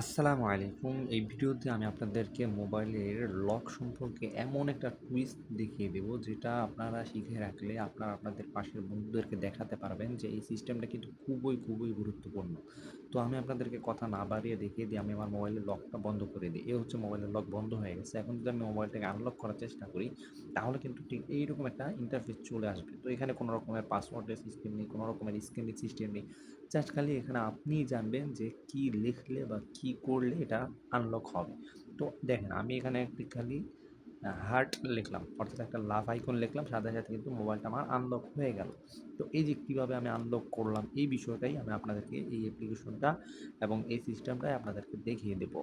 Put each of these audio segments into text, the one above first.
আসসালামু আলাইকুম। এই ভিডিওতে আমি আপনাদেরকে মোবাইলের লক সম্পর্কে এমন একটা টুইস্ট দেখিয়ে দেব, যেটা আপনারা শিখে রাখলে আপনারা আপনাদের পাশের বন্ধুদেরকে দেখাতে পারবেন যে এই সিস্টেমটা কিন্তু খুবই খুবই গুরুত্বপূর্ণ। তো আমি আপনাদেরকে কথা না বাড়িয়ে দেখিয়ে দিই আমি আমার মোবাইলের লকটা বন্ধ করে দিই। এ হচ্ছে মোবাইলের লক বন্ধ হয়ে গেছে। এখন যদি আমি মোবাইলটাকে আনলক করার চেষ্টা করি, তাহলে কিন্তু ঠিক এইরকম একটা ইন্টারফেস চলে আসবে। তো এখানে কোনো রকমের পাসওয়ার্ডের সিস্টেম নেই, কোনো রকমের স্ক্রিনের সিস্টেম নেই। জাস্ট খালি এখানে আপনিই জানবেন যে কি লিখলে বা কি করলে এটা আনলক হবে? তো দেখেন, আমি এখানে একটি খালি হার্ট লিখলাম, অর্থাৎ একটা লাভ আইকন লিখলাম, সাথে সাথে কিন্তু মোবাইলটা আমার আনলক হয়ে গেল। তো এই যে কীভাবে আমি আনলক করলাম, এই বিষয়টাই আমি আপনাদেরকে এই অ্যাপ্লিকেশনটা এবং এই সিস্টেমটাই আপনাদেরকে দেখিয়ে দেবো।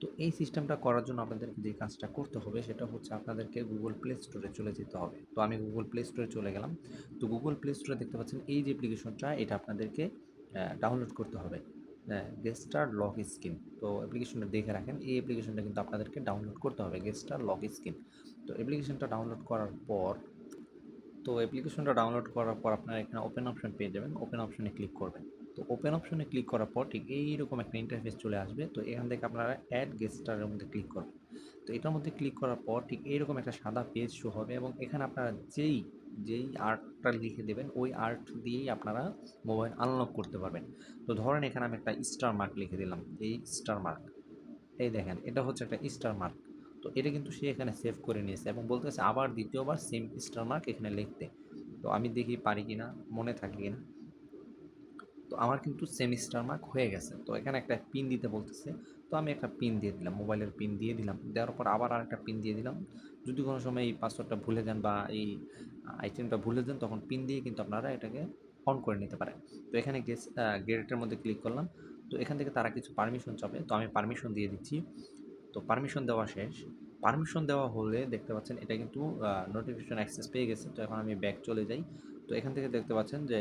তো এই সিস্টেমটা করার জন্য আপনাদেরকে যে কাজটা করতে হবে, সেটা হচ্ছে আপনাদেরকে গুগল প্লে স্টোরে চলে যেতে হবে। তো আমি গুগল প্লে স্টোরে চলে গেলাম। তো গুগল প্লে স্টোরে দেখতে পাচ্ছেন, এই যে অ্যাপ্লিকেশনটা এটা আপনাদেরকে ডাউনলোড করতে হবে। গেস্টার লক স্ক্রিন তো অ্যাপ্লিকেশনটা দেখে রাখেন, এই অ্যাপ্লিকেশনটা কিন্তু আপনাদেরকে ডাউনলোড করতে হবে গেস্টার লক স্ক্রিন তো অ্যাপ্লিকেশনটা ডাউনলোড করার পর, তো অ্যাপ্লিকেশনটা ডাউনলোড করার পর আপনারা এখানে ওপেন অপশন পেয়ে যাবেন ওপেন অপশনে ক্লিক করবেন। তো ওপেন অপশনে ক্লিক করার পর ঠিক এইরকম একটা ইন্টারফেস চলে আসবে, তো এখান থেকে আপনারা অ্যাড গেস্টারের মধ্যে ক্লিক করবেন। তো এটার মধ্যে ক্লিক করার পর ঠিক এইরকম একটা সাদা পেজ শো হবে এবং এখানে আপনারা যেই যেই আর্টটা লিখে দেবেন, ওই আর্ট দিয়েই আপনারা মোবাইল আনলক করতে পারবেন। তো ধরেন এখানে আমি একটা স্টার মার্ক লিখে দিলাম, এই স্টার মার্ক এই দেখেন, এটা হচ্ছে একটা স্টার মার্ক তো এটা কিন্তু সে এখানে সেভ করে নিয়েছে এবং বলতেছে আবার দ্বিতীয়বার সেম স্টার মার্ক এখানে লিখতে। তো আমি দেখি পারি কি না মনে থাকে কি না তো আমার কিন্তু সেম স্টার মার্ক হয়ে গেছে। তো এখানে একটা পিন দিতে বলতেছে। তো আমি একটা পিন দিয়ে দিলাম মোবাইলের পিন দিয়ে দিলাম। দেওয়ার পর আবার আর একটা পিন দিয়ে দিলাম। যদি কোনো সময় এই পাসওয়ার্ডটা ভুলে যান বা এই আইটেমটা ভুলে যান, তখন পিন দিয়ে কিন্তু আপনারা এটাকে অন করে নিতে পারেন। তো এখানে গেস গ্রেডেটের মধ্যে ক্লিক করলাম। তো এখান থেকে তারা কিছু পারমিশন চাবে। তো আমি পারমিশন দিয়ে দিচ্ছি। তো পারমিশন দেওয়া শেষ। পারমিশন দেওয়া হলে দেখতে পাচ্ছেন এটা কিন্তু নোটিফিকেশন অ্যাক্সেস পেয়ে গেছে। তো এখন আমি ব্যাক চলে যাই। তো এখান থেকে দেখতে পাচ্ছেন যে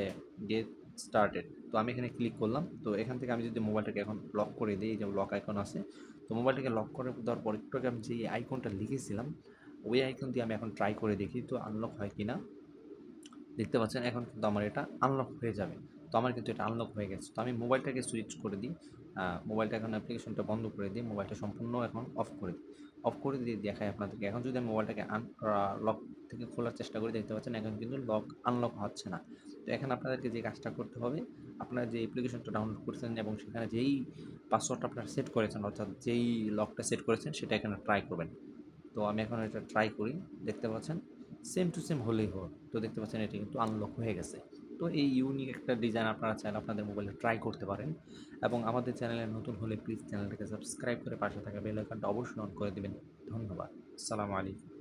গেট স্টার্টেড তো আমি এখানে ক্লিক করলাম। তো এখান থেকে আমি যদি মোবাইলটাকে এখন লক করে দিই যে লক আইকন আছে, তো মোবাইলটাকে লক করে দেওয়ার পর একটু আমি যে আইকনটা লিখেছিলাম, ওই আইকন দিয়ে আমি এখন ট্রাই করে দেখি, তো আনলক হয় কি না দেখতে পাচ্ছেন, এখন কিন্তু আমার এটা আনলক হয়ে যাবে। তো আমার কিন্তু এটা আনলক হয়ে গেছে। তো আমি মোবাইলটাকে সুইচ করে দিই। মোবাইলটা এখন অ্যাপ্লিকেশনটা বন্ধ করে দিই মোবাইলটা সম্পূর্ণ এখন অফ করে দিই। অফ করে দিয়ে দেখাই আপনাদেরকে। এখন যদি আমি মোবাইলটাকে আন লক থেকে খোলার চেষ্টা করি, দেখতে পাচ্ছেন এখন কিন্তু লক আনলক হচ্ছে না। তো এখন আপনাদেরকে যে কাজটা করতে হবে, আপনারা যে অ্যাপ্লিকেশনটা ডাউনলোড করেছেন এবং সেখানে যেই পাসওয়ার্ডটা আপনারা সেট করেছেন, অর্থাৎ যেই লকটা সেট করেছেন, সেটা এখানে ট্রাই করবেন। তো আমি এখন এটা ট্রাই করি, দেখতে পাচ্ছেন সেম টু সেম হলেই হোক তো দেখতে পাচ্ছেন এটি কিন্তু আনলক হয়ে গেছে। তো এই ইউনিক একটা ডিজাইন আপনারা চাইলে আপনাদের মোবাইলে ট্রাই করতে পারেন। এবং আমাদের চ্যানেলে নতুন হলে প্লিজ চ্যানেলটাকে সাবস্ক্রাইব করে পাশে থাকা বেল আইকনটা অবশ্যই অন করে দেবেন। ধন্যবাদ। আসসালামু আলাইকুম।